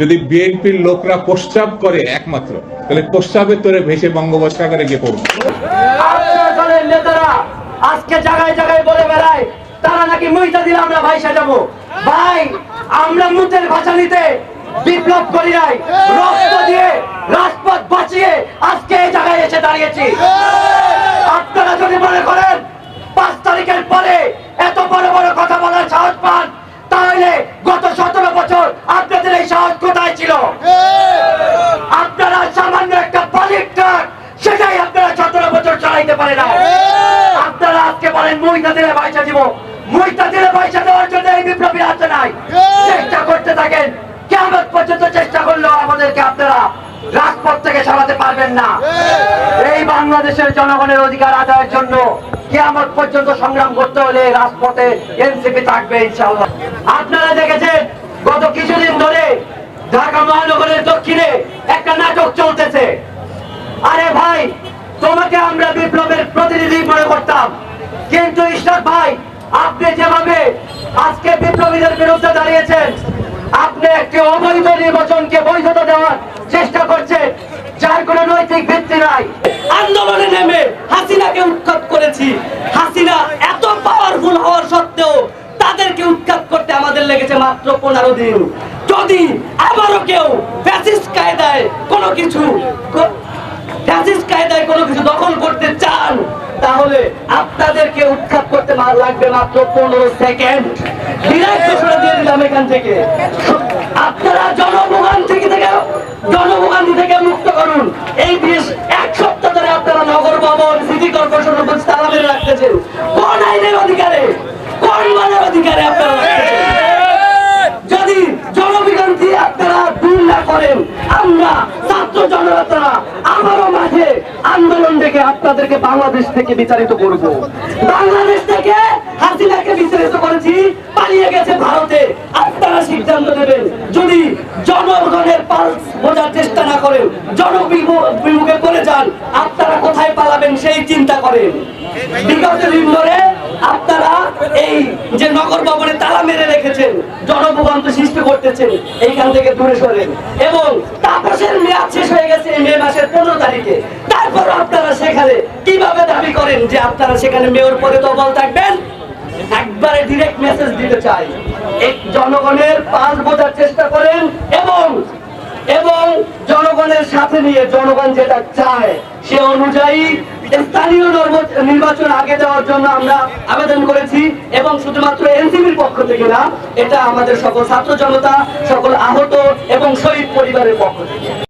যদি বিএনপির লোকরা প্রস্তাব করে একমাত্র, তাহলে প্রস্তাবের তোরে ভেসে বঙ্গোপসাগরে গিয়ে পড়বে। নেতারা আজকে জায়গায় জায়গায় বলে বেড়ায়, তারা নাকি মুইটা দিলে আমরা ভাই সাজাবো ভাই, আমরা মুতের ভাষা নিতে বিপ্লব করি নাই। রক্ত দিয়ে রাজপথ বাঁচিয়ে আজকে এই জায়গায় এসে দাঁড়িয়েছি। আপনারা যদি মনে করেন পাঁচ তারিখের পরে এত বড় বড় কথা বলার সাহস পান তাহলে গত সতেরো বছর আপনাদের এই সাহস কোথায় ছিল আপনারা সামান্য একটা বালির ট্রাক সেটাই আপনারা সতেরো বছর চালাইতে পারে না আপনারা আজকে বলেন মুইটা দিলে পয়সা দিব। দিলে পয়সা দেওয়ার জন্য এই বিপ্লবী আছে নাই। চেষ্টা করতে থাকেন। কেমন পর্যন্ত চেষ্টা করলেও আমাদেরকে আপনারা রাজপথ থেকে সরাতে পারবেন না। এই বাংলাদেশের জনগণের অধিকার আদায়ের জন্য কেমন পর্যন্ত সংগ্রাম করতে হলে রাজপথে এনসিপি থাকবে ইনশাআল্লাহ। আপনারা দেখেছেন গত কিছুদিন ধরে ঢাকা মহানগরের দক্ষিণে একটা নাটক চলতেছে। আরে ভাই তোমাকে আমরা বিপ্লবের প্রতিনিধি মনে করতাম। অবৈধ নির্বাচনকে বৈধতা দেওয়ার চেষ্টা করছেন যার কোনো নৈতিক ভিত্তি নাই। আন্দোলনে নেমে হাসিনাকে উৎখাত করেছি। হাসিনা এত পাওয়ারফুল হওয়ার সত্ত্বেও তাদেরকে উৎখাত করতে আমাদের লেগেছে মাত্র পনেরো দিন। যদি আবারও কেউ কায়দায় কোনো কিছু কায়দায় কোনো কিছু দখল করতে চান, তাহলে আপনাদেরকে উৎখাত করতে লাগবে মাত্র পনেরো সেকেন্ড। দিলাম এখান থেকে। আপনারা জনভোগান থেকে জনভোগান্তি থেকে মুক্ত করুন। এই দেশ এক সপ্তাহ ধরে আপনারা নগর ভবন, সিটি কর্পোরেশন অফিস তালা রাখতেছেন। কোন আইনের অধিকারে? কোন মানের অধিকারে আপনারা? যদি জনবিগান্তি আপনারা দূর না করেন, আমরা ছাত্র জনতারা আবারও মাঝে আন্দোলন ডেকে আপনাদেরকে বাংলাদেশ থেকে বিচারিত করব। বাংলাদেশ থেকে হাসিনাকে বিচারিত করেছি, পালিয়ে গেছে ভারতে। আপনারা সিদ্ধান্ত নেবেন, যদি জনগণের পালস বোঝার চেষ্টা না করেন, জনবিমুখে করে যান, আপনারা কোথায় পালাবেন সেই চিন্তা করেন। বিগত দিন ধরে আপনারা এই যে নগর ভবনে তালা মেরে রেখেছেন জনভোগান্ত সৃষ্টি করতেছেন, এইখান থেকে দূরে সরেন এবং তাপসের মেয়াদ শেষ হয়ে গেছে মে মাসের পনেরো তারিখে। তারপর আপনারা সেখানে কীভাবে দাবি করেন যে আপনারা সেখানে মেয়র পদে দবল থাকবেন? একবারে ডিরেক্ট মেসেজ দিতে চাই। জনগণের পাশ বোঝার চেষ্টা করেন এবং এবং জনগণের সাথে নিয়ে জনগণ যেটা চায় সে অনুযায়ী স্থানীয় নির্বাচন আগে যাওয়ার জন্য আমরা আবেদন করেছি এবং শুধুমাত্র এনসিপির পক্ষ থেকে না, এটা আমাদের সকল ছাত্র জনতা, সকল আহত এবং শহীদ পরিবারের পক্ষ থেকে।